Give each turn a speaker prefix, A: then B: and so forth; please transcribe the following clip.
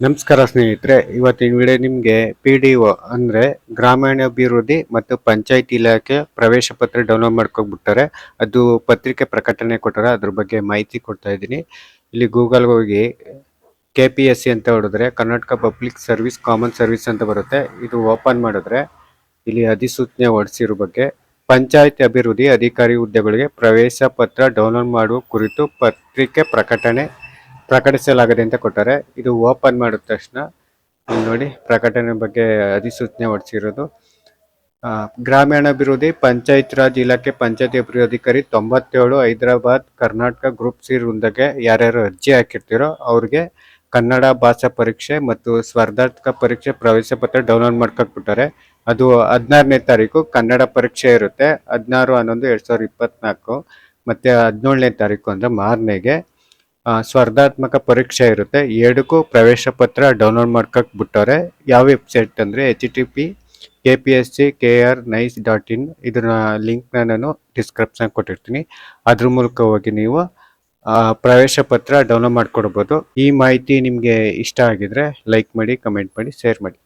A: ನಮಸ್ಕಾರ ಸ್ನೇಹಿತರೆ, ಇವತ್ತಿನ ವಿಡಿಯೋ ನಿಮಗೆ ಪಿ ಡಿ ಒ ಅಂದರೆ ಗ್ರಾಮೀಣಾಭಿವೃದ್ಧಿ ಮತ್ತು ಪಂಚಾಯತ್ ಇಲಾಖೆ ಪ್ರವೇಶ ಪತ್ರ ಡೌನ್ಲೋಡ್ ಮಾಡ್ಕೊಂಡ್ಬಿಟ್ಟಾರೆ. ಅದು ಪತ್ರಿಕೆ ಪ್ರಕಟಣೆ ಕೊಟ್ಟರೆ, ಅದ್ರ ಬಗ್ಗೆ ಮಾಹಿತಿ ಕೊಡ್ತಾ ಇದ್ದೀನಿ. ಇಲ್ಲಿ ಗೂಗಲ್ಗೆ ಹೋಗಿ ಕೆ ಪಿ ಎಸ್ ಸಿ ಅಂತ ಹೊಡೆದ್ರೆ Karnataka public service common service ಅಂತ ಬರುತ್ತೆ. ಇದು ಓಪನ್ ಮಾಡಿದ್ರೆ ಇಲ್ಲಿ ಅಧಿಸೂಚನೆ ಹೊರಡಿಸಿರೋ ಬಗ್ಗೆ ಪಂಚಾಯತ್ ಅಭಿವೃದ್ಧಿ ಅಧಿಕಾರಿ ಹುದ್ದೆಗಳಿಗೆ ಪ್ರವೇಶ ಪತ್ರ ಡೌನ್ಲೋಡ್ ಮಾಡುವ ಕುರಿತು ಪತ್ರಿಕೆ ಪ್ರಕಟಣೆ ಪ್ರಕಟಿಸಲಾಗಿದೆ ಅಂತ ಕೊಟ್ಟಾರೆ. ಇದು ಓಪನ್ ಮಾಡಿದ ತಕ್ಷಣ ಇಲ್ಲಿ ನೋಡಿ ಪ್ರಕಟಣೆ ಬಗ್ಗೆ ಅಧಿಸೂಚನೆ ಹೊರಡಿಸಿರೋದು. ಆ, ಗ್ರಾಮೀಣಾಭಿವೃದ್ಧಿ ಪಂಚಾಯತ್ ರಾಜ್ ಇಲಾಖೆ ಪಂಚಾಯತ್ ಅಭಿವೃದ್ಧಿ ಅಧಿಕಾರಿ ತೊಂಬತ್ತೇಳು ಹೈದರಾಬಾದ್ ಕರ್ನಾಟಕ ಗ್ರೂಪ್ ಸಿ ವೃಂದಕ್ಕೆ ಯಾರ್ಯಾರು ಅರ್ಜಿ ಹಾಕಿರ್ತೀರೋ ಅವ್ರಿಗೆ ಕನ್ನಡ ಭಾಷಾ ಪರೀಕ್ಷೆ ಮತ್ತು ಸ್ಪರ್ಧಾತ್ಮಕ ಪರೀಕ್ಷೆ ಪ್ರವೇಶ ಪತ್ರ ಡೌನ್ಲೋಡ್ ಮಾಡ್ಕೊಟ್ಬಿಟ್ಟಾರೆ. ಅದು ಹದಿನಾರನೇ ತಾರೀಕು ಕನ್ನಡ ಪರೀಕ್ಷೆ ಇರುತ್ತೆ. ಹದಿನಾರು ಹನ್ನೊಂದು ಎರಡು ಸಾವಿರದ ಇಪ್ಪತ್ನಾಲ್ಕು ಮತ್ತು ಹದಿನೇಳನೇ ತಾರೀಕು ಅಂದರೆ ಮಾರನೆಗೆ. ಸ್ಪರ್ಧಾತ್ಮಕ ಪರೀಕ್ಷೆ ಇರುತ್ತೆ. ಎರಡಕ್ಕೂ ಪ್ರವೇಶ ಪತ್ರ ಡೌನ್ಲೋಡ್ ಮಾಡ್ಕಕ್ ಬಿಟ್ಟವ್ರೆ. ಯಾವ ವೆಬ್ಸೈಟ್ ಅಂದರೆ H T P K P S C K R NIC dot in ಇದನ್ನ ಲಿಂಕ್ನ ನಾನು ಡಿಸ್ಕ್ರಿಪ್ಷನ್ ಕೊಟ್ಟಿರ್ತೀನಿ. ಅದ್ರ ಮೂಲಕ ಹೋಗಿ ನೀವು ಪ್ರವೇಶ ಪತ್ರ ಡೌನ್ಲೋಡ್ ಮಾಡ್ಕೊಡ್ಬೋದು. ಈ ಮಾಹಿತಿ ನಿಮಗೆ ಇಷ್ಟ ಆಗಿದ್ರೆ ಲೈಕ್ ಮಾಡಿ ಕಮೆಂಟ್ ಮಾಡಿ ಶೇರ್ ಮಾಡಿ.